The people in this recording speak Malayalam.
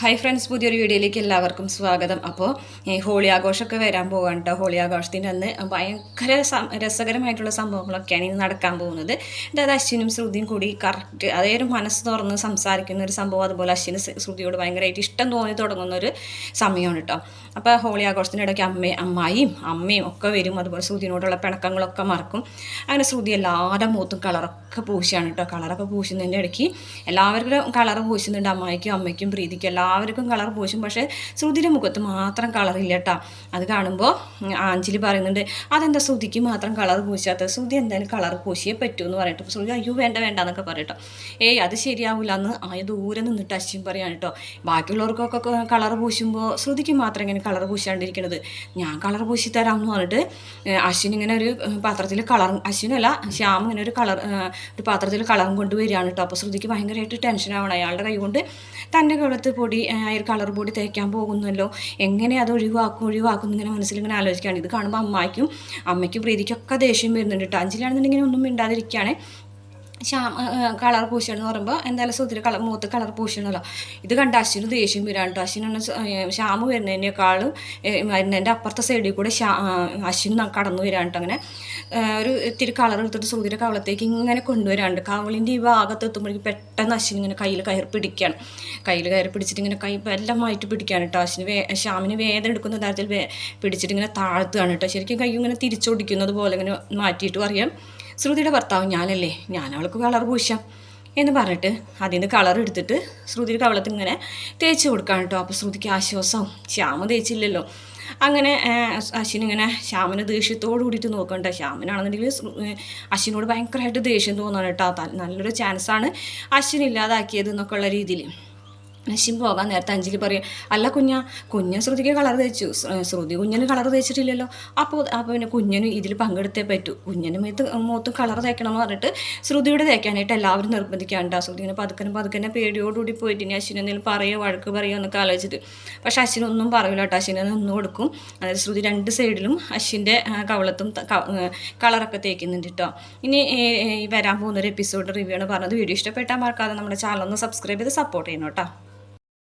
ഹായ് ഫ്രണ്ട്സ് പുതിയൊരു വീഡിയോയിലേക്ക് എല്ലാവർക്കും സ്വാഗതം. അപ്പോൾ ഈ ഹോളി ആഘോഷമൊക്കെ വരാൻ പോകാൻ കേട്ടോ ഹോളി ആഘോഷത്തിന്റെ അന്ന് ഭയങ്കര രസകരമായിട്ടുള്ള സംഭവങ്ങളൊക്കെയാണ് ഇനി നടക്കാൻ പോകുന്നത്. അതായത് അശ്വിനും ശ്രുതിയും കൂടി കറക്റ്റ് അതേ ഒരു മനസ്സ് തുറന്ന് സംസാരിക്കുന്ന ഒരു സംഭവം. അതുപോലെ അശ്വിന് ശ്രുതിയോട് ഭയങ്കരമായിട്ട് ഇഷ്ടം തോന്നി തുടങ്ങുന്ന ഒരു സമയമാണ് കേട്ടോ അപ്പോൾ ഹോളി ആഘോഷത്തിന്റെ ഇടയ്ക്ക് അമ്മയും അമ്മായിയും അമ്മയും ഒക്കെ വരും. അതുപോലെ ശ്രുതിനോടുള്ള പിണക്കങ്ങളൊക്കെ മറക്കും. അങ്ങനെ ശ്രുതി എല്ലാവരുടെ മുഖത്തും കളറൊക്കെ പൂശിയാണ് കേട്ടോ കളറൊക്കെ പൂശുന്നതിന്റെ ഇടയ്ക്ക് എല്ലാവർക്കും കളർ പൂശുന്നുണ്ട്. അമ്മായിക്കും അമ്മയ്ക്കും പ്രീതിക്കും എല്ലാവർക്കും കളർ പൂശും. പക്ഷേ ശ്രുതിയുടെ മുഖത്ത് മാത്രം കളറില്ല കേട്ടോ അത് കാണുമ്പോൾ ആഞ്ചലി പറയുന്നുണ്ട് അതെന്താ ശ്രുതിക്ക് മാത്രം കളർ പൂശാത്ത? ശ്രുതി എന്തായാലും കളർ പൂശിയേ പറ്റൂ എന്ന് പറയട്ടോ ശ്രുതി അയ്യോ വേണ്ട വേണ്ട എന്നൊക്കെ പറയട്ടോ. ഏയ് അത് ശരിയാവില്ല എന്ന് ആയ ദൂരെ നിന്നിട്ട് അശ്വിൻ പറയാണ് കേട്ടോ ബാക്കിയുള്ളവർക്കൊക്കെ കളർ പൂശുമ്പോൾ ശ്രുതിക്ക് മാത്രം ഇങ്ങനെ കളർ പൂശാണ്ടിരിക്കണത്? ഞാൻ കളർ പൂശി തരാം എന്ന് പറഞ്ഞിട്ട് അശ്വൻ ഇങ്ങനെ ഒരു പാത്രത്തിൽ കളർ അശ്വിനല്ല ശ്യാം ഇങ്ങനെ ഒരു കളർ ഒരു പാത്രത്തിൽ കളറും കൊണ്ടുവരികയാണ് കേട്ടോ അപ്പോൾ ശ്രുതിക്ക് ഭയങ്കരമായിട്ട് ടെൻഷൻ അയാളുടെ കൈ കൊണ്ട് തന്റെ കഴുത്ത് പൊടി ആ ഒരു കളർ പൊടി തേക്കാൻ പോകുന്നല്ലോ എങ്ങനെ അത് ഒഴിവാക്കും ഒഴിവാക്കും ഇങ്ങനെ മനസ്സിലിങ്ങനെ ആലോചിക്കുകയാണ്. ഇത് കാണുമ്പോൾ അമ്മയ്ക്കും അമ്മയ്ക്കും പ്രീതിക്കൊക്കെ ദേഷ്യം വരുന്നുണ്ട് കേട്ടോ അഞ്ചിലാണെന്നുണ്ടെങ്കിൽ ഒന്നും മിണ്ടാതിരിക്കുകയാണ്. ശ്യാം കളർ പൂശണമെന്ന് പറയുമ്പോൾ എന്തായാലും സുധീര കളർ മൂത്ത് കളർ പൂശണമല്ലോ ഇത് കണ്ട അശ്വിന് ദേഷ്യം വരാണ്ട് അശ്വിനാണ് ശ്യാമ് വരുന്നതിനേക്കാളും വരുന്നതിന്റെ അപ്പുറത്തെ സൈഡിൽ കൂടെ ശ്യാ അശ്വിന് കടന്നു വരാണ് കേട്ടോ അങ്ങനെ. ഒരു ഇത്തിരി കളർ എടുത്തിട്ട് സുധീര കവളത്തേക്ക് ഇങ്ങനെ കൊണ്ടുവരാണ്ട്. കവളിന്റെ ഈ ഭാഗത്ത് എത്തുമ്പോഴേക്കും പെട്ടെന്ന് അശ്വിന് ഇങ്ങനെ കയ്യിൽ കയർ പിടിക്കുകയാണ് കയ്യിൽ കയർ പിടിച്ചിട്ട് ഇങ്ങനെ കൈ വെല്ലമായിട്ട് പിടിക്കുകയാണ് കേട്ടോ. അശ്വിന് വേ ശ്യാമിന് വേദന എടുക്കുന്ന തരത്തിൽ വേ പിടിച്ചിട്ട് ഇങ്ങനെ താഴ്ത്തുകയാണ് കേട്ടോ. ശരിക്കും കൈ ഇങ്ങനെ തിരിച്ചൊടിക്കുന്നത് പോലെ ഇങ്ങനെ മാറ്റിയിട്ടും അറിയാം. ശ്രുതിയുടെ ഭർത്താവ് ഞാനല്ലേ? ഞാൻ അവൾക്ക് കളർ പൂശാം. എന്ന് പറഞ്ഞിട്ട് അതിൽ നിന്ന് കളർ എടുത്തിട്ട് ശ്രുതിയുടെ കവളത്തിൽ ഇങ്ങനെ തേച്ച് കൊടുക്കാൻ കേട്ടോ. അപ്പോൾ ശ്രുതിക്ക് ആശ്വാസവും. ശ്യാമ തേച്ചില്ലല്ലോ. അങ്ങനെ അശ്വിനിങ്ങനെ ശ്യാമിന് ദേഷ്യത്തോട് കൂടിയിട്ട് നോക്കണ്ട. ശ്യാമിനാണെന്നുണ്ടെങ്കിൽ അശ്വിനോട് ഭയങ്കരമായിട്ട് ദേഷ്യം തോന്നണം കേട്ടോ. നല്ലൊരു ചാൻസാണ് അശ്വിൻ ഇല്ലാതാക്കിയത് എന്നൊക്കെ ഉള്ള രീതിയിൽ. അശ്വിൻ പോകാൻ നേരത്തെ അഞ്ജലി പറയും അല്ല കുഞ്ഞ കുഞ്ഞ ശ്രുതിക്ക് കളർ തേച്ചു. ശ്രുതി കുഞ്ഞിന് കളർ തേച്ചിട്ടില്ലല്ലോ. അപ്പോൾ അപ്പോൾ പിന്നെ കുഞ്ഞിന് ഇതിൽ പങ്കെടുത്തേ പറ്റൂ. കുഞ്ഞിന് മേത്ത് മൊത്തം കളർ തേക്കണം എന്ന് പറഞ്ഞിട്ട് ശ്രുതിയുടെ തേക്കാനായിട്ട് എല്ലാവരും നിർബന്ധിക്കാണ്ട് ശ്രുതി ഇങ്ങനെ പതുക്കനും പതുക്കനെ പേടിയോടുകൂടി പോയിട്ട് ഇനി അശ്വിനെ എന്തെങ്കിലും പറയുമോ വഴക്ക് പറയുമോ എന്നൊക്കെ ആലോചിച്ചിട്ട്. പക്ഷേ അശ്വിനൊന്നും പറയില്ല കേട്ടോ. അശ്വിനെ നിന്ന് കൊടുക്കും. അതായത് ശ്രുതി രണ്ട് സൈഡിലും അശ്വിന്റെ കവളത്തും കളറൊക്കെ തേക്കുന്നുണ്ട് കേട്ടോ. ഇനി വരാൻ പോകുന്ന ഒരു എപ്പിസോഡ് റിവ്യൂ ആണ് പറഞ്ഞത്. വീഡിയോ ഇഷ്ടപ്പെട്ടാൽ മറക്കാതെ നമ്മുടെ ചാനൽ ഒന്ന് സബ്സ്ക്രൈബ് ചെയ്ത് സപ്പോർട്ട് ചെയ്യണം കേട്ടോ.